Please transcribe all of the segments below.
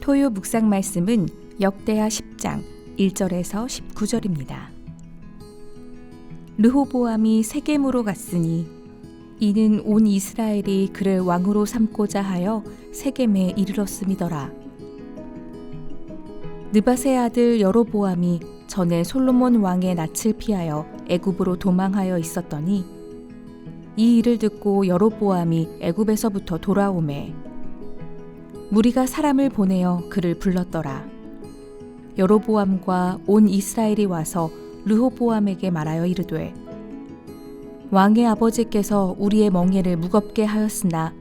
토요 묵상 말씀은 역대하 10장 1절에서 19절입니다. 르호보암이 세겜으로 갔으니 이는 온 이스라엘이 그를 왕으로 삼고자 하여 세겜에 이르렀음이더라. 느바세 아들 여로보암이 전에 솔로몬 왕의 낯을 피하여 애굽으로 도망하여 있었더니 이 일을 듣고 여로보암이 애굽에서부터 돌아오매 무리가 사람을 보내어 그를 불렀더라. 여로보암과 온 이스라엘이 와서 르호보암에게 말하여 이르되 왕의 아버지께서 우리의 멍에를 무겁게 하였으나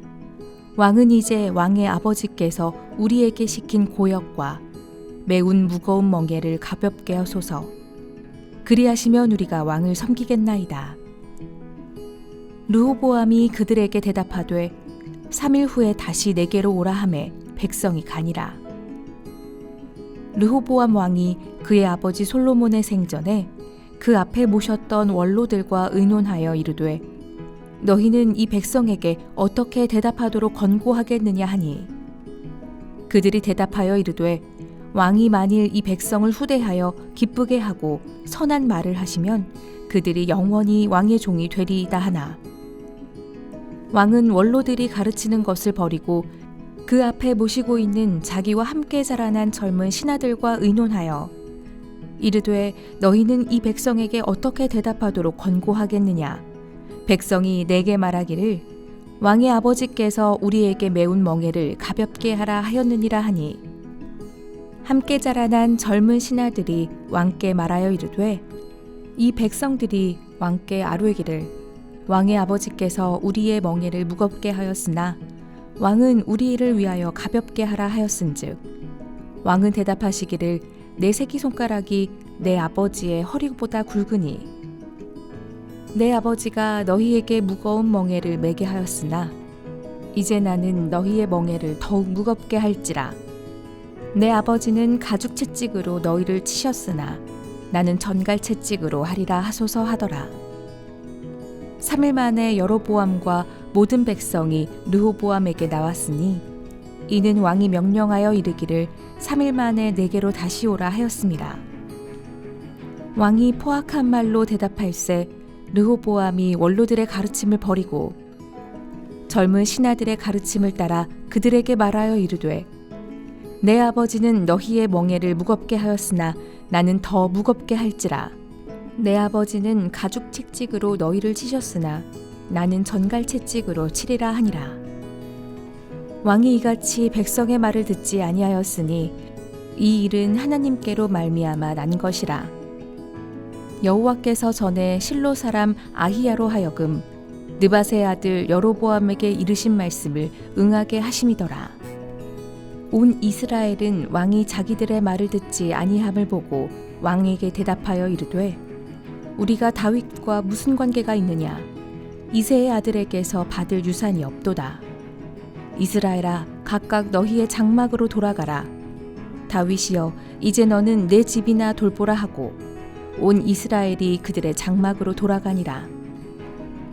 왕은 이제 왕의 아버지께서 우리에게 시킨 고역과 매운 무거운 멍에를 가볍게 하소서. 그리하시면 우리가 왕을 섬기겠나이다. 르호보암이 그들에게 대답하되 3일 후에 다시 내게로 오라 하매 백성이 가니라. 르호보암 왕이 그의 아버지 솔로몬의 생전에 그 앞에 모셨던 원로들과 의논하여 이르되 너희는 이 백성에게 어떻게 대답하도록 권고하겠느냐 하니 그들이 대답하여 이르되 왕이 만일 이 백성을 후대하여 기쁘게 하고 선한 말을 하시면 그들이 영원히 왕의 종이 되리이다 하나 왕은 원로들이 가르치는 것을 버리고 그 앞에 모시고 있는 자기와 함께 자라난 젊은 신하들과 의논하여 이르되 너희는 이 백성에게 어떻게 대답하도록 권고하겠느냐? 백성이 내게 말하기를 왕의 아버지께서 우리에게 매운 멍에를 가볍게 하라 하였느니라 하니. 함께 자라난 젊은 신하들이 왕께 말하여 이르되 이 백성들이 왕께 아뢰기를 왕의 아버지께서 우리의 멍에를 무겁게 하였으나 왕은 우리 일을 위하여 가볍게 하라 하였은즉 왕은 대답하시기를 내 새끼 손가락이 내 아버지의 허리보다 굵으니 내 아버지가 너희에게 무거운 멍에를 매게 하였으나 이제 나는 너희의 멍에를 더욱 무겁게 할지라. 내 아버지는 가죽 채찍으로 너희를 치셨으나 나는 전갈 채찍으로 하리라 하소서 하더라 3일 만에 여로보암과 모든 백성이 르호보암에게 나왔으니 이는 왕이 명령하여 이르기를 3일 만에 내게로 다시 오라 하였습니다. 왕이 포악한 말로 대답할세 르호보암이 원로들의 가르침을 버리고 젊은 신하들의 가르침을 따라 그들에게 말하여 이르되 내 아버지는 너희의 멍에를 무겁게 하였으나 나는 더 무겁게 할지라 내 아버지는 가죽 채찍으로 너희를 치셨으나 나는 전갈 채찍으로 치리라 하니라. 왕이 이같이 백성의 말을 듣지 아니하였으니 이 일은 하나님께로 말미암아 난 것이라. 여호와께서 전에 실로 사람 아히야로 하여금 느바세 아들 여로보암에게 이르신 말씀을 응하게 하심이더라. 온 이스라엘은 왕이 자기들의 말을 듣지 아니함을 보고 왕에게 대답하여 이르되 우리가 다윗과 무슨 관계가 있느냐? 이세의 아들에게서 받을 유산이 없도다. 이스라엘아 각각 너희의 장막으로 돌아가라. 다윗이여 이제 너는 내 집이나 돌보라 하고 온 이스라엘이 그들의 장막으로 돌아가니라.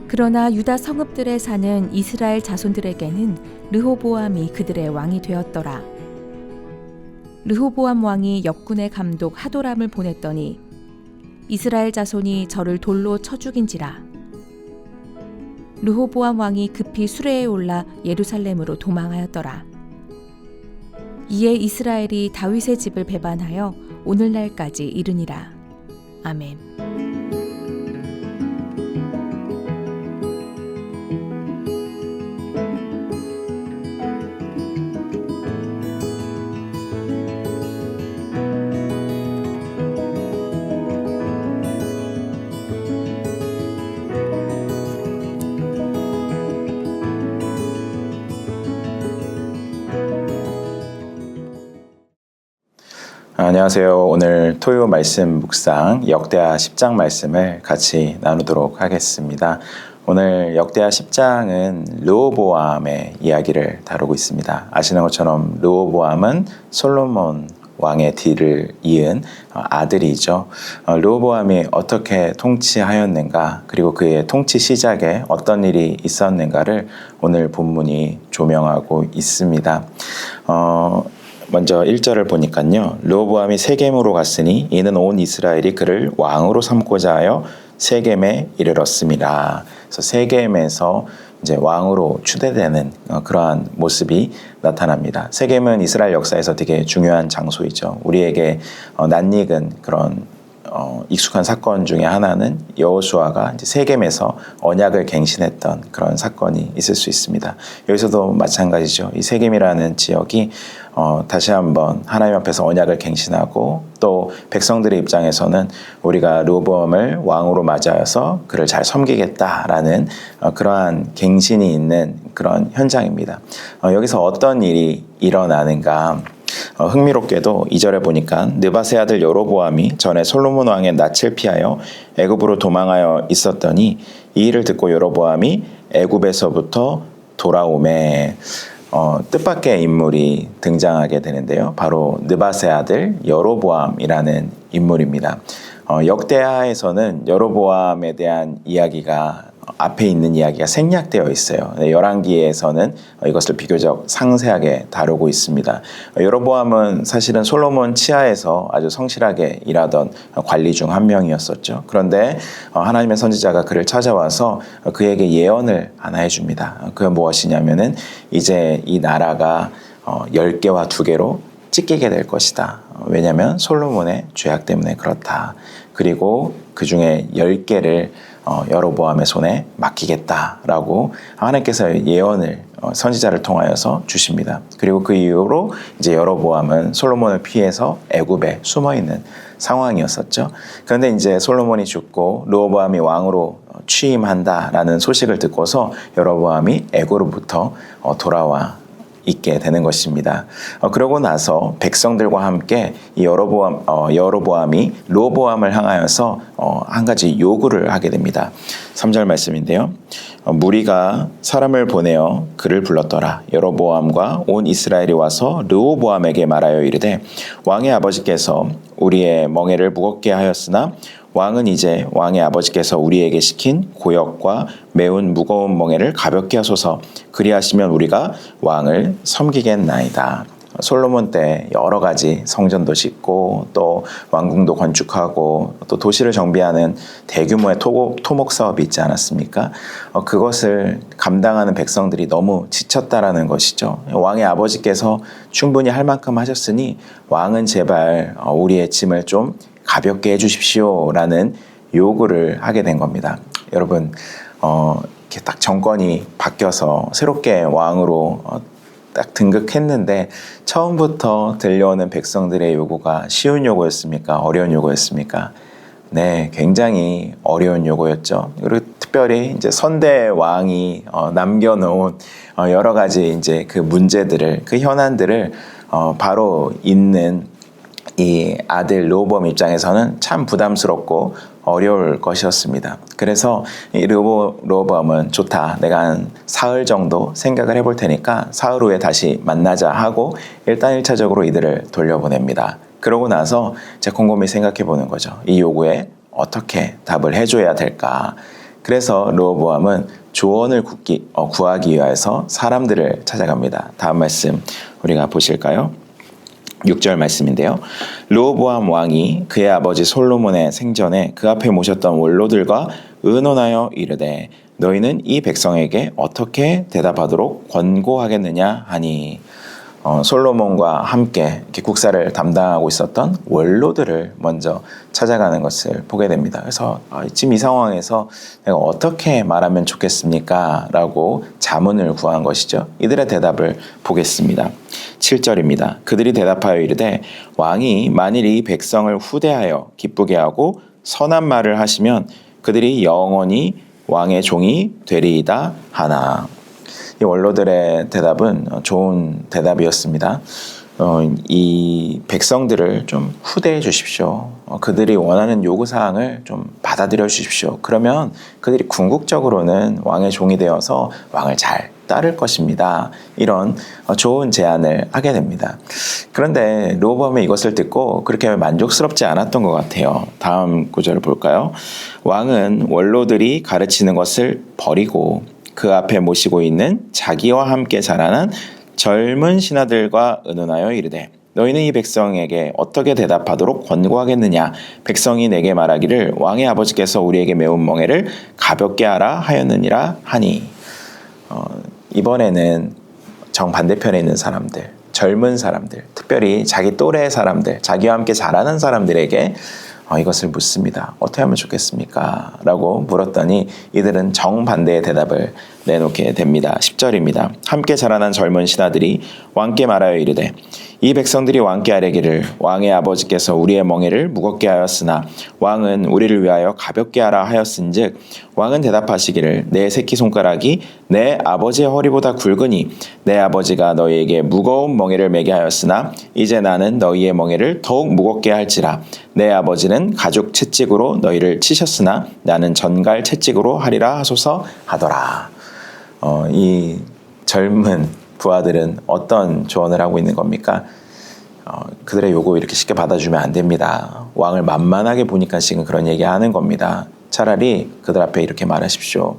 그러나 유다 성읍들에 사는 이스라엘 자손들에게는 르호보암이 그들의 왕이 되었더라. 르호보암 왕이 역군의 감독 하도람을 보냈더니 이스라엘 자손이 저를 돌로 쳐 죽인지라 르호보암 왕이 급히 수레에 올라 예루살렘으로 도망하였더라. 이에 이스라엘이 다윗의 집을 배반하여 오늘날까지 이르니라. 아멘. 안녕하세요. 오늘 토요 말씀 묵상 역대하 10장 말씀을 같이 나누도록 하겠습니다. 오늘 역대하 10장은 르호보암의 이야기를 다루고 있습니다. 아시는 것처럼 르호보암은 솔로몬 왕의 뒤를 이은 아들이죠. 르호보암이 어떻게 통치하였는가 그리고 그의 통치 시작에 어떤 일이 있었는가를 오늘 본문이 조명하고 있습니다. 어, 먼저 1절을 보니까요. 르호보암이 세겜으로 갔으니 이는 온 이스라엘이 그를 왕으로 삼고자 하여 세겜에 이르렀습니다. 그래서 세겜에서 이제 왕으로 추대되는 어, 그러한 모습이 나타납니다. 세겜은 이스라엘 역사에서 되게 중요한 장소이죠. 우리에게 어, 낯익은 그런 어, 익숙한 사건 중에 하나는 여호수아가 세겜에서 언약을 갱신했던 그런 사건이 있을 수 있습니다. 여기서도 마찬가지죠. 이 세겜이라는 지역이 어, 다시 한번 하나님 앞에서 언약을 갱신하고 또 백성들의 입장에서는 우리가 르호보암을 왕으로 맞이하여서 그를 잘 섬기겠다라는 어, 그러한 갱신이 있는 그런 현장입니다. 어, 여기서 어떤 일이 일어나는가? 어, 흥미롭게도 이절에 보니까 느바세 아들 여로보암이 전에 솔로몬 왕의 낯을 피하여 애굽으로 도망하여 있었더니 이 일을 듣고 여로보암이 애굽에서부터 돌아오매 어, 뜻밖의 인물이 등장하게 되는데요. 바로 느바세 아들 여로보암이라는 인물입니다. 어, 역대하에서는 여로보암에 대한 이야기가 앞에 있는 이야기가 생략되어 있어요. 네, 열왕기에서는 이것을 비교적 상세하게 다루고 있습니다. 여로보암은 사실은 솔로몬 치하에서 아주 성실하게 일하던 관리 중 한 명이었었죠. 그런데 어, 하나님의 선지자가 그를 찾아와서 그에게 예언을 하나 해줍니다. 그게 무엇이냐면은 이제 이 나라가 어, 10개와 2개로 찢기게 될 것이다. 왜냐하면 솔로몬의 죄악 때문에 그렇다. 그리고 그 중에 10개를 어, 여로보암의 손에 맡기겠다라고 하나님께서 예언을 어, 선지자를 통하여서 주십니다. 그리고 그 이후로 이제 여로보암은 솔로몬을 피해서 애굽에 숨어 있는 상황이었었죠. 그런데 이제 솔로몬이 죽고 르호보암이 왕으로 취임한다라는 소식을 듣고서 여로보암이 애굽으로부터 어, 돌아와 있게 되는 것입니다. 어, 그러고 나서 백성들과 함께 이 여로보암 어, 여로보암이 로보암을 향하여서 어, 한 가지 요구를 하게 됩니다. 3절 말씀인데요. 어, 무리가 사람을 보내어 그를 불렀더라. 여로보암과 온 이스라엘이 와서 르호보암에게 말하여 이르되 왕의 아버지께서 우리의 멍에를 무겁게 하였으나 왕은 이제 왕의 아버지께서 우리에게 시킨 고역과 매운 무거운 멍에를 가볍게 하소서 그리하시면 우리가 왕을 섬기겠나이다. 솔로몬 때 여러 가지 성전도 짓고 또 왕궁도 건축하고 또 도시를 정비하는 대규모의 토목, 사업이 있지 않았습니까? 어, 그것을 감당하는 백성들이 너무 지쳤다라는 것이죠. 왕의 아버지께서 충분히 할 만큼 하셨으니 왕은 제발 어, 우리의 짐을 좀 가볍게 해주십시오라는 요구를 하게 된 겁니다. 여러분, 어, 이렇게 딱 정권이 바뀌어서 새롭게 왕으로 어, 딱 등극했는데 처음부터 들려오는 백성들의 요구가 쉬운 요구였습니까? 어려운 요구였습니까? 네, 굉장히 어려운 요구였죠. 그리고 특별히 이제 선대 왕이 어, 남겨놓은 어, 여러 가지 이제 그 문제들을 그 현안들을 어, 바로 있는 이 아들 로범 입장에서는 참 부담스럽고 어려울 것이었습니다. 그래서 이 로보, 로범은 좋다. 내가 한 사흘 정도 생각을 해볼 테니까 사흘 후에 다시 만나자 하고 일단 1차적으로 이들을 돌려보냅니다. 그러고 나서 제 곰곰이 생각해 보는 거죠. 이 요구에 어떻게 답을 해줘야 될까. 그래서 로보암은 조언을 구기, 어, 구하기 위해서 사람들을 찾아갑니다. 다음 말씀 우리가 보실까요? 6절 말씀인데요. 르호보암 왕이 그의 아버지 솔로몬의 생전에 그 앞에 모셨던 원로들과 의논하여 이르되 너희는 이 백성에게 어떻게 대답하도록 권고하겠느냐 하니 어, 솔로몬과 함께 국사를 담당하고 있었던 원로들을 먼저 찾아가는 것을 보게 됩니다. 그래서 아, 지금 이 상황에서 내가 어떻게 말하면 좋겠습니까? 라고 자문을 구한 것이죠. 이들의 대답을 보겠습니다. 7절입니다. 그들이 대답하여 이르되 왕이 만일 이 백성을 후대하여 기쁘게 하고 선한 말을 하시면 그들이 영원히 왕의 종이 되리이다 하나. 이 원로들의 대답은 좋은 대답이었습니다. 어, 이 백성들을 좀 후대해 주십시오. 어, 그들이 원하는 요구 사항을 좀 받아들여 주십시오. 그러면 그들이 궁극적으로는 왕의 종이 되어서 왕을 잘 따를 것입니다. 이런 어, 좋은 제안을 하게 됩니다. 그런데 로범이 이것을 듣고 그렇게 만족스럽지 않았던 것 같아요. 다음 구절을 볼까요? 왕은 원로들이 가르치는 것을 버리고 그 앞에 모시고 있는 자기와 함께 자라난 젊은 신하들과 의논하여 이르되 너희는 이 백성에게 어떻게 대답하도록 권고하겠느냐? 백성이 내게 말하기를 왕의 아버지께서 우리에게 매운 멍에를 가볍게 하라 하였느니라 하니. 어, 이번에는 정반대편에 있는 사람들, 젊은 사람들, 특별히 자기 또래의 사람들, 자기와 함께 자라는 사람들에게 어, 이것을 묻습니다. 어떻게 하면 좋겠습니까? 라고 물었더니 이들은 정반대의 대답을 내놓게 됩니다. 10절입니다. 함께 자라난 젊은 신하들이 왕께 말하여 이르되 이 백성들이 왕께 아뢰기를 왕의 아버지께서 우리의 멍에를 무겁게 하였으나 왕은 우리를 위하여 가볍게 하라 하였은즉 왕은 대답하시기를 내 새끼 손가락이 내 아버지의 허리보다 굵으니 내 아버지가 너희에게 무거운 멍에를 매게 하였으나 이제 나는 너희의 멍에를 더욱 무겁게 할지라 내 아버지는 가죽 채찍으로 너희를 치셨으나 나는 전갈 채찍으로 하리라 하소서 하더라. 어, 이 젊은 부하들은 어떤 조언을 하고 있는 겁니까? 어, 그들의 요구 이렇게 쉽게 받아주면 안 됩니다. 왕을 만만하게 보니까 지금 그런 얘기 하는 겁니다. 차라리 그들 앞에 이렇게 말하십시오.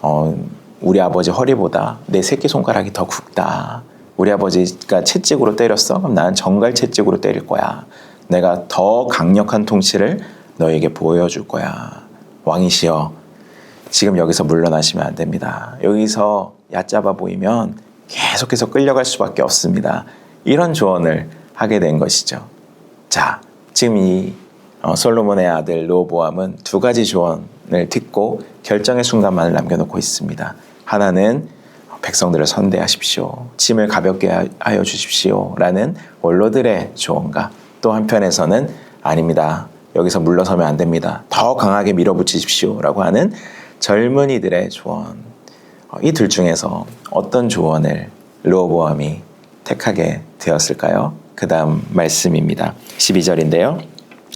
어, 우리 아버지 허리보다 내 새끼 손가락이 더 굵다. 우리 아버지가 채찍으로 때렸어? 그럼 나는 정갈 채찍으로 때릴 거야. 내가 더 강력한 통치를 너에게 보여줄 거야. 왕이시여, 지금 여기서 물러나시면 안 됩니다. 여기서 얕잡아 보이면 계속해서 끌려갈 수밖에 없습니다. 이런 조언을 하게 된 것이죠. 자, 지금 이 어, 솔로몬의 아들 로보암은 두 가지 조언을 듣고 결정의 순간만을 남겨놓고 있습니다. 하나는 백성들을 선대하십시오. 짐을 가볍게 하여 주십시오. 라는 원로들의 조언과 또 한편에서는 아닙니다. 여기서 물러서면 안 됩니다. 더 강하게 밀어붙이십시오. 라고 하는 젊은이들의 조언. 어, 이둘 중에서 어떤 조언을 르호보암이 택하게 되었을까요? 그 다음 말씀입니다. 12절인데요.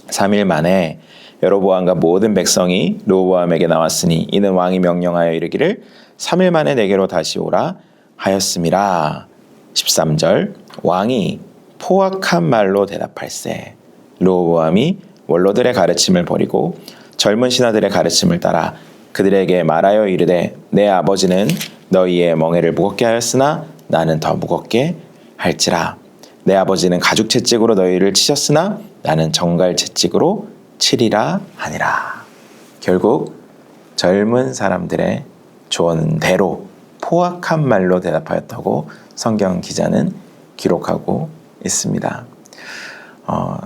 3일 만에 여로보암과 모든 백성이 르호보암에게 나왔으니 이는 왕이 명령하여 이르기를 3일 만에 내게로 다시 오라 하였음이라. 13절 왕이 포악한 말로 대답할세 르호보암이 원로들의 가르침을 버리고 젊은 신하들의 가르침을 따라 그들에게 말하여 이르되 내 아버지는 너희의 멍에를 무겁게 하였으나 나는 더 무겁게 할지라 내 아버지는 가죽 채찍으로 너희를 치셨으나 나는 정갈 채찍으로 치리라 하니라 결국 젊은 사람들의 조언대로 포악한 말로 대답하였다고 성경 기자는 기록하고 있습니다. 어,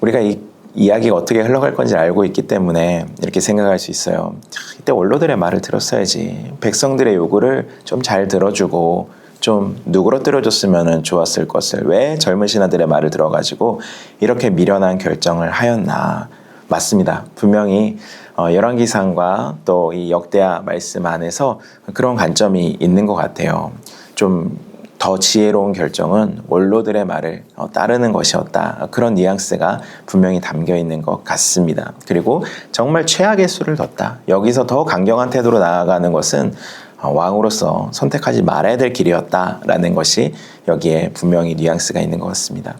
우리가 이 이야기가 어떻게 흘러갈 건지 알고 있기 때문에 이렇게 생각할 수 있어요. 이때 원로들의 말을 들었어야지. 백성들의 요구를 좀 잘 들어주고 좀 누그러뜨려줬으면 좋았을 것을 왜 젊은 신하들의 말을 들어가지고 이렇게 미련한 결정을 하였나. 맞습니다. 분명히 어, 열왕기상과 또 이 역대하 말씀 안에서 그런 관점이 있는 것 같아요. 좀 더 지혜로운 결정은 원로들의 말을 어, 따르는 것이었다. 그런 뉘앙스가 분명히 담겨 있는 것 같습니다. 그리고 정말 최악의 수를 뒀다. 여기서 더 강경한 태도로 나아가는 것은 어, 왕으로서 선택하지 말아야 될 길이었다라는 것이 여기에 분명히 뉘앙스가 있는 것 같습니다.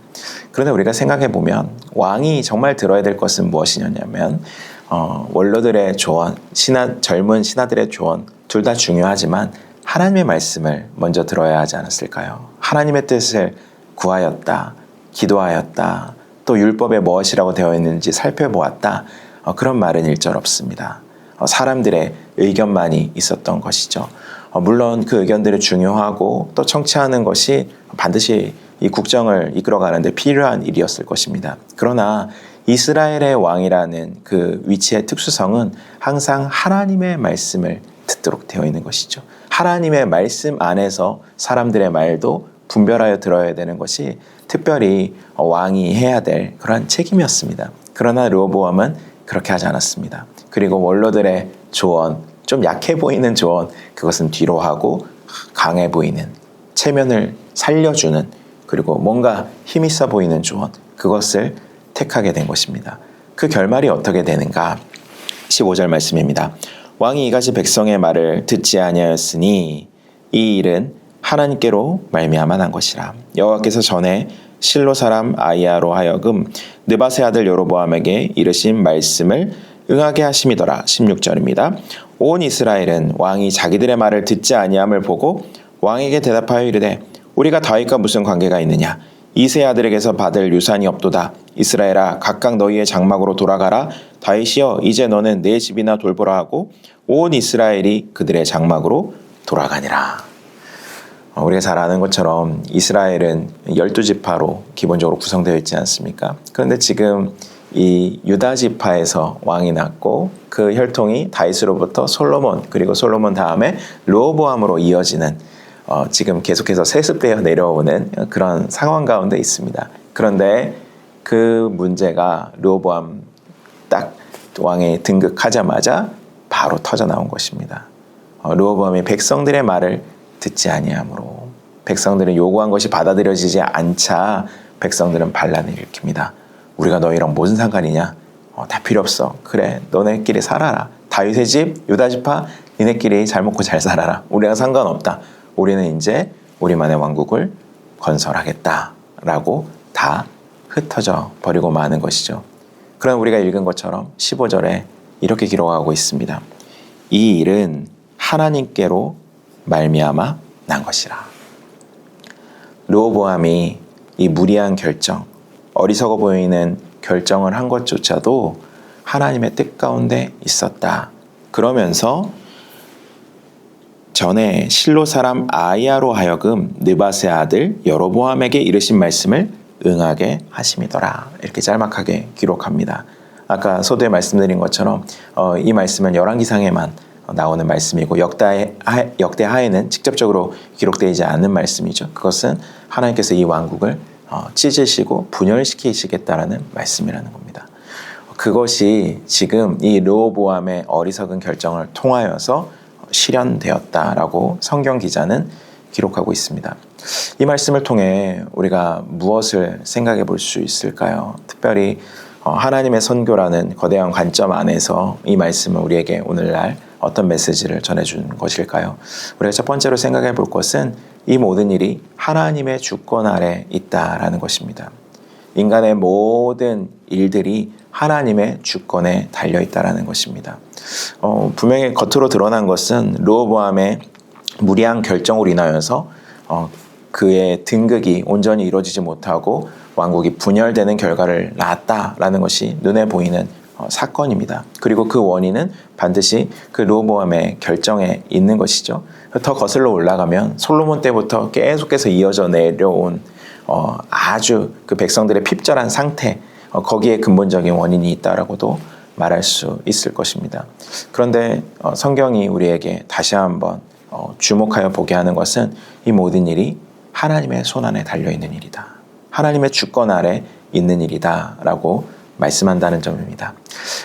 그런데 우리가 생각해 보면 왕이 정말 들어야 될 것은 무엇이냐면 어, 원로들의 조언, 신하, 젊은 신하들의 조언 둘 다 중요하지만 하나님의 말씀을 먼저 들어야 하지 않았을까요? 하나님의 뜻을 구하였다, 기도하였다, 또 율법에 무엇이라고 되어 있는지 살펴보았다. 어, 그런 말은 일절 없습니다. 어, 사람들의 의견만이 있었던 것이죠. 어, 물론 그 의견들이 중요하고 또 청취하는 것이 반드시 이 국정을 이끌어가는데 필요한 일이었을 것입니다. 그러나 이스라엘의 왕이라는 그 위치의 특수성은 항상 하나님의 말씀을 듣도록 되어 있는 것이죠. 하나님의 말씀 안에서 사람들의 말도 분별하여 들어야 되는 것이 특별히 왕이 해야 될 그러한 책임이었습니다. 그러나 르호보암은 그렇게 하지 않았습니다. 그리고 원로들의 조언, 좀 약해 보이는 조언, 그것은 뒤로 하고 강해 보이는 체면을 살려주는 그리고 뭔가 힘있어 보이는 조언, 그것을 택하게 된 것입니다. 그 결말이 어떻게 되는가? 15절 말씀입니다. 왕이 이같이 백성의 말을 듣지 아니하였으니 이 일은 하나님께로 말미암아 난 것이라. 여호와께서 전에 실로 사람 아이야로 하여금 느바세 아들 여로보암에게 이르신 말씀을 응하게 하심이더라. 16절입니다. 온 이스라엘은 왕이 자기들의 말을 듣지 아니함을 보고 왕에게 대답하여 이르되 우리가 다윗과 무슨 관계가 있느냐 이세 아들에게서 받을 유산이 없도다. 이스라엘아 각각 너희의 장막으로 돌아가라. 다윗이여 이제 너는 내 집이나 돌보라 하고 온 이스라엘이 그들의 장막으로 돌아가니라. 어, 우리가 잘 아는 것처럼 이스라엘은 열두 지파로 기본적으로 구성되어 있지 않습니까? 그런데 지금 이 유다 지파에서 왕이 났고 그 혈통이 다윗으로부터 솔로몬 그리고 솔로몬 다음에 르호보암으로 이어지는 어, 지금 계속해서 세습되어 내려오는 그런 상황 가운데 있습니다. 그런데 그 문제가 딱 왕에 등극하자마자 바로 터져 나온 것입니다. 어, 르호보암이 백성들의 말을 듣지 아니하므로 백성들은 요구한 것이 받아들여지지 않자 백성들은 반란을 일으킵니다. 우리가 너희랑 무슨 상관이냐? 어, 다 필요 없어. 그래, 너네끼리 살아라. 다윗의 집, 유다 지파, 니네끼리 잘 먹고 잘 살아라. 우리랑 상관없다. 우리는 이제 우리만의 왕국을 건설하겠다라고 다 흩어져 버리고 마는 것이죠. 그럼 우리가 읽은 것처럼 15절에 이렇게 기록하고 있습니다. 이 일은 하나님께로 말미암아 난 것이라. 르호보암이 이 무리한 결정, 어리석어 보이는 결정을 한 것조차도 하나님의 뜻 가운데 있었다. 그러면서 전에 실로 사람 아이야로 하여금 느바스의 아들 여로보암에게 이르신 말씀을 응하게 하심이더라. 이렇게 짤막하게 기록합니다. 아까 소두에 말씀드린 것처럼 어, 이 말씀은 열왕기상에만 나오는 말씀이고 역대 역대 하에는 직접적으로 기록되지 않는 말씀이죠. 그것은 하나님께서 이 왕국을 어, 찢으시고 분열시키시겠다라는 말씀이라는 겁니다. 그것이 지금 이 르호보암의 어리석은 결정을 통하여서 실현되었다라고 성경 기자는 기록하고 있습니다. 이 말씀을 통해 우리가 무엇을 생각해 볼 수 있을까요? 특별히 어, 하나님의 선교라는 거대한 관점 안에서 이 말씀은 우리에게 오늘날 어떤 메시지를 전해준 것일까요? 우리가 첫 번째로 생각해 볼 것은 이 모든 일이 하나님의 주권 아래 있다라는 것입니다. 인간의 모든 일들이 하나님의 주권에 달려 있다라는 것입니다. 어, 분명히 겉으로 드러난 것은 르호보암의 무리한 결정으로 인하여서 어, 그의 등극이 온전히 이루어지지 못하고 왕국이 분열되는 결과를 낳았다라는 것이 눈에 보이는 어, 사건입니다. 그리고 그 원인은 반드시 그 르호보암의 결정에 있는 것이죠. 더 거슬러 올라가면 솔로몬 때부터 계속해서 이어져 내려온 어, 아주 그 백성들의 핍절한 상태 어, 거기에 근본적인 원인이 있다라고도 말할 수 있을 것입니다. 그런데 어, 성경이 우리에게 다시 한번 어, 주목하여 보게 하는 것은 이 모든 일이 하나님의 손 안에 달려 있는 일이다. 하나님의 주권 아래 있는 일이다 라고 말씀한다는 점입니다.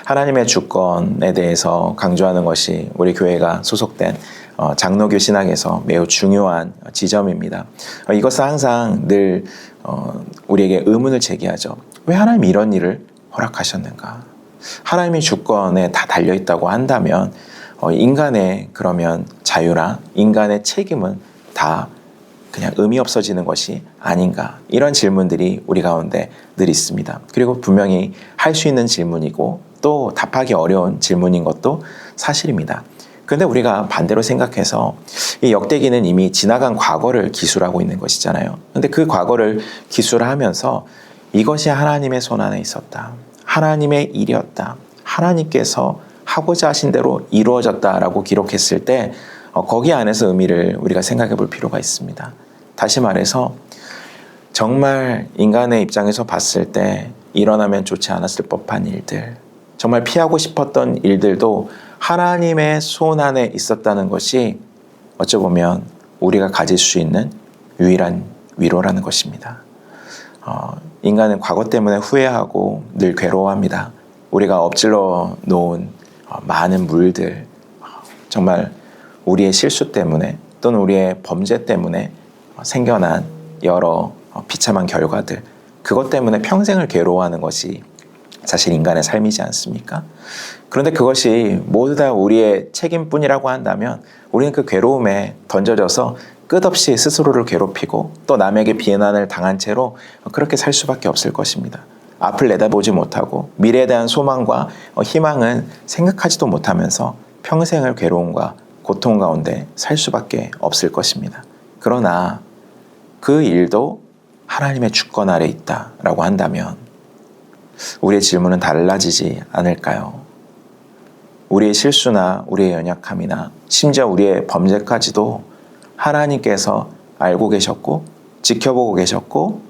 하나님의 주권에 대해서 강조하는 것이 우리 교회가 소속된 어, 장로교 신학에서 매우 중요한 지점입니다. 어, 이것은 항상 늘 어, 우리에게 의문을 제기하죠. 왜 하나님이 이런 일을 허락하셨는가? 하나님의 주권에 다 달려 있다고 한다면 인간의 그러면 자유나 인간의 책임은 다 그냥 의미 없어지는 것이 아닌가 이런 질문들이 우리 가운데 늘 있습니다. 그리고 분명히 할 수 있는 질문이고 또 답하기 어려운 질문인 것도 사실입니다. 그런데 우리가 반대로 생각해서 이 역대기는 이미 지나간 과거를 기술하고 있는 것이잖아요. 그런데 그 과거를 기술하면서 이것이 하나님의 손 안에 있었다. 하나님의 일이었다. 하나님께서 하고자 하신 대로 이루어졌다라고 기록했을 때 어, 거기 안에서 의미를 우리가 생각해 볼 필요가 있습니다. 다시 말해서 정말 인간의 입장에서 봤을 때 일어나면 좋지 않았을 법한 일들, 정말 피하고 싶었던 일들도 하나님의 손 안에 있었다는 것이 어쩌보면 우리가 가질 수 있는 유일한 위로라는 것입니다. 어, 인간은 과거 때문에 후회하고 늘 괴로워합니다. 우리가 엎질러 놓은 어, 많은 물들, 정말 우리의 실수 때문에 또는 우리의 범죄 때문에 생겨난 여러 비참한 결과들, 그것 때문에 평생을 괴로워하는 것이 사실 인간의 삶이지 않습니까? 그런데 그것이 모두 다 우리의 책임뿐이라고 한다면 우리는 그 괴로움에 던져져서 끝없이 스스로를 괴롭히고 또 남에게 비난을 당한 채로 그렇게 살 수밖에 없을 것입니다. 앞을 내다보지 못하고 미래에 대한 소망과 희망은 생각하지도 못하면서 평생을 괴로움과 고통 가운데 살 수밖에 없을 것입니다. 그러나 그 일도 하나님의 주권 아래 있다라고 한다면 우리의 질문은 달라지지 않을까요? 우리의 실수나 우리의 연약함이나 심지어 우리의 범죄까지도 하나님께서 알고 계셨고 지켜보고 계셨고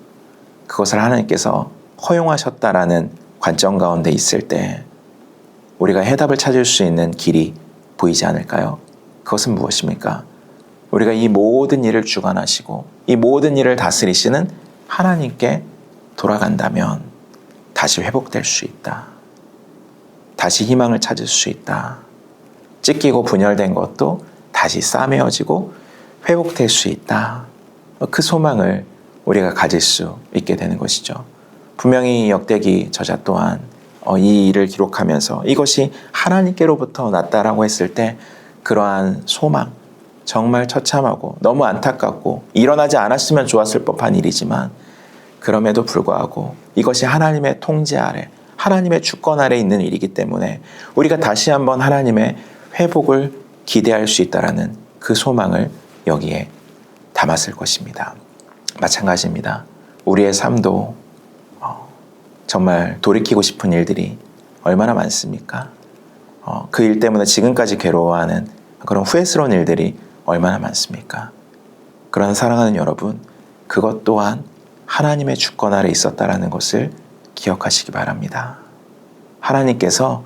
그것을 하나님께서 허용하셨다라는 관점 가운데 있을 때 우리가 해답을 찾을 수 있는 길이 보이지 않을까요? 그것은 무엇입니까? 우리가 이 모든 일을 주관하시고 이 모든 일을 다스리시는 하나님께 돌아간다면 다시 회복될 수 있다. 다시 희망을 찾을 수 있다. 찢기고 분열된 것도 다시 싸매어지고 회복될 수 있다. 그 소망을 우리가 가질 수 있게 되는 것이죠. 분명히 역대기 저자 또한 어, 이 일을 기록하면서 이것이 하나님께로부터 났다라고 했을 때 그러한 소망, 정말 처참하고 너무 안타깝고 일어나지 않았으면 좋았을 법한 일이지만 그럼에도 불구하고 이것이 하나님의 통제 아래 하나님의 주권 아래 있는 일이기 때문에 우리가 다시 한번 하나님의 회복을 기대할 수 있다라는 그 소망을 여기에 담았을 것입니다. 마찬가지입니다. 우리의 삶도 어, 정말 돌이키고 싶은 일들이 얼마나 많습니까? 어, 그일 때문에 지금까지 괴로워하는 그런 후회스러운 일들이 얼마나 많습니까? 그런 사랑하는 여러분, 그것 또한 하나님의 주권 아래 있었다라는 것을 기억하시기 바랍니다. 하나님께서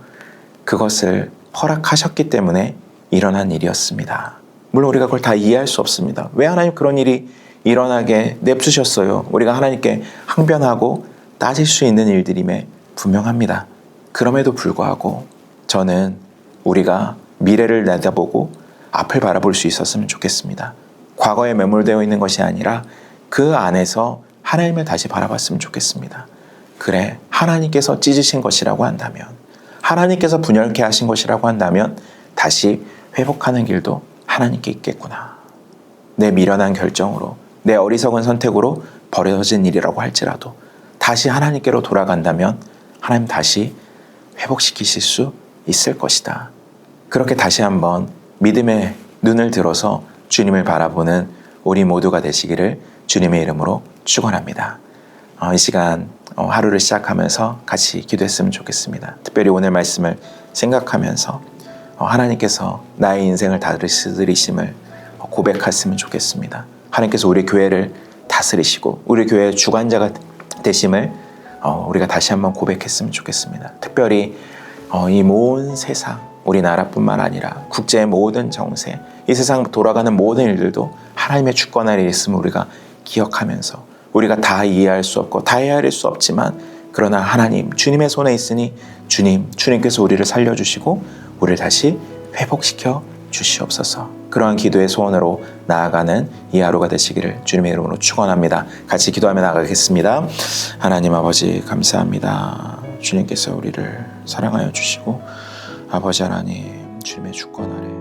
그것을 허락하셨기 때문에 일어난 일이었습니다. 물론 우리가 그걸 다 이해할 수 없습니다. 왜 하나님 그런 일이 일어나게 냅두셨어요? 우리가 하나님께 항변하고 따질 수 있는 일들임에 분명합니다. 그럼에도 불구하고 저는 우리가 미래를 내다보고 앞을 바라볼 수 있었으면 좋겠습니다. 과거에 매몰되어 있는 것이 아니라 그 안에서 하나님을 다시 바라봤으면 좋겠습니다. 그래, 하나님께서 찢으신 것이라고 한다면, 하나님께서 분열케 하신 것이라고 한다면, 다시 회복하는 길도 하나님께 있겠구나. 내 미련한 결정으로, 내 어리석은 선택으로 버려진 일이라고 할지라도, 다시 하나님께로 돌아간다면, 하나님 다시 회복시키실 수 있을 것이다. 그렇게 다시 한번 믿음의 눈을 들어서 주님을 바라보는 우리 모두가 되시기를 주님의 이름으로 축원합니다. 어, 이 시간 어, 하루를 시작하면서 같이 기도했으면 좋겠습니다. 특별히 오늘 말씀을 생각하면서 어, 하나님께서 나의 인생을 다스리심을 고백했으면 좋겠습니다. 하나님께서 우리 교회를 다스리시고 우리 교회의 주관자가 되심을 어, 우리가 다시 한번 고백했으면 좋겠습니다. 특별히 어, 이 모든 세상 우리나라뿐만 아니라 국제의 모든 정세 이 세상 돌아가는 모든 일들도 하나님의 주권 아래 있음을 우리가 기억하면서 우리가 다 이해할 수 없고 다 헤아릴 수 없지만 그러나 하나님 주님의 손에 있으니 주님 주님께서 우리를 살려주시고 우리를 다시 회복시켜 주시옵소서. 그러한 기도의 소원으로 나아가는 이 하루가 되시기를 주님의 이름으로 축원합니다. 같이 기도하며 나가겠습니다. 하나님 아버지 감사합니다. 주님께서 우리를 사랑하여 주시고 아버지 하나님 주님의 주권 아래